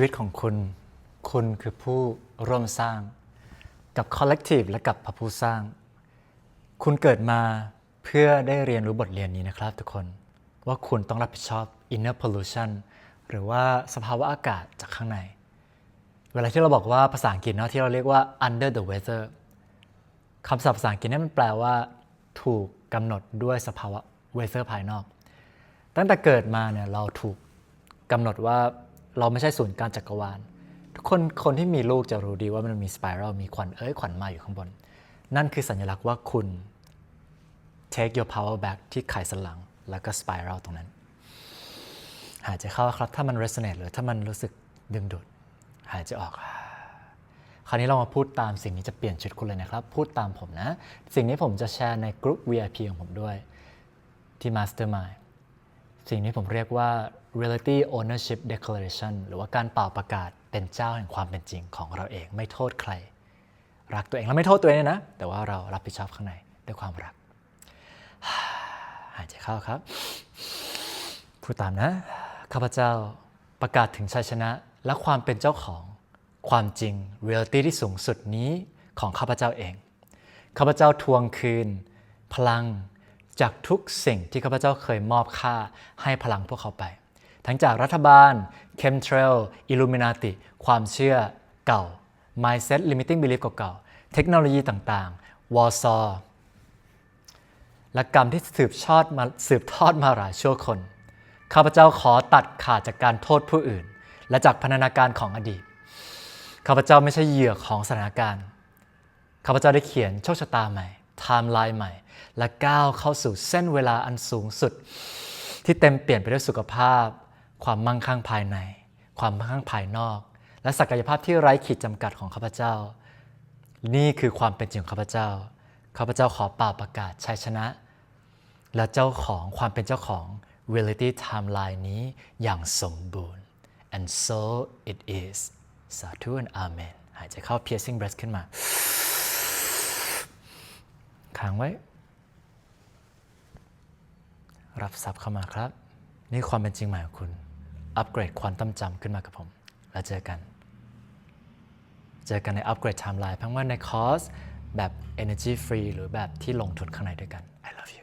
ชีวิตของคุณ คุณคือผู้ร่วมสร้าง กับ collective และกับพระผู้สร้าง คุณเกิดมาเพื่อได้เรียนรู้บทเรียนนี้นะครับทุกคน ว่าคุณต้องรับผิดชอบ inner pollution หรือว่าสภาวะอากาศจากข้างใน เวลาที่เราบอกว่าภาษาอังกฤษเนาะที่เราเรียกว่า under the weather คำศัพท์ภาษาอังกฤษนี่มันแปลว่า ถูกกำหนดด้วยสภาวะ weather ภายนอก ตั้งแต่เกิดมาเนี่ยเราถูกกำหนดว่า เราไม่ใช่ศูนย์กลารจักรวาลทุกคนคนที่มีลูกจะรู้ดีว่ามันมีสไปรัลมีขวัญเอ้ยขวัญมาอยู่ข้างบน นั่นคือสัญลักษณ์ว่าคุณ take your power back ที่ไขสันหลัง แล้วก็สไปรัลตรงนั้น หายใจเข้าครับ ถ้ามัน resonate หรือถ้ามันรู้สึกดึงดูด หายใจออก คราวนี้เรามาพูดตามสิ่งนี้จะเปลี่ยนชีวิตคุณเลยนะครับ พูดตามผมนะ สิ่งนี้ผมจะแชร์ในกลุ่ม VIP ของผมด้วย ที่ Mastermind สิ่งนี้ผมเรียกว่า reality ownership declaration หรือว่าการเป่าประกาศเป็นเจ้าแห่งความเป็นจริงของเราเองไม่โทษใคร รักตัวเองแล้วไม่โทษตัวเองเลยนะ แต่ว่าเรารับผิดชอบข้างในด้วยความรัก หายใจเข้าครับพูดตามนะ ข้าพเจ้าประกาศถึงชัยชนะและความเป็นเจ้าของความจริง reality ที่สูงสุดนี้ของข้าพเจ้าเอง ข้าพเจ้าทวงคืน พลัง จากทุกสิ่งที่ข้าพเจ้าเคยมอบค่าให้พลังพวกเขาไป ทั้งจากรัฐบาล chemtrail illuminati ความเชื่อเก่า mindset limiting belief เก่าๆ เทคโนโลยีต่างๆ วอซอและกรรมที่สืบทอดมาสืบทอดมาหลายชั่วคน ข้าพเจ้าขอตัดขาดจากการโทษผู้อื่น และจากพันธนาการของอดีต ข้าพเจ้าไม่ใช่เหยื่อของสถานการณ์ ข้าพเจ้าได้เขียนโชคชะตาใหม่ ม์ไลน์ใหม่ และก้าวเข้าสู่เส้นเวลาอันสูงสุด ที่เต็มเปลี่ยนไปด้วยสุขภาพ ความมั่งคั่งภายใน ความมั่งคั่งภายนอก และศักยภาพที่ไร้ขีดจำกัดของข้าพเจ้า นี่คือความเป็นจริงของข้าพเจ้าข้าพเจ้าขอป่าประกาศชัยชนะ และเจ้าของความเป็นเจ้าของ reality timeline นี้อย่างสมบูรณ์ and so it is สาธุ and amen หายใจเข้า piercing breath ขึ้นมา ค้างไว้ รับทรัพย์เข้ามาครับ นี่ความเป็นจริงใหม่ของคุณ อัปเกรดความตั้มจำขึ้นมากับผม แล้วเจอกัน เจอกันในอัปเกรดไทม์ไลน์ทั้งว่าในคอร์สแบบ energy free หรือแบบที่ลงทุนข้างในด้วยกัน I love you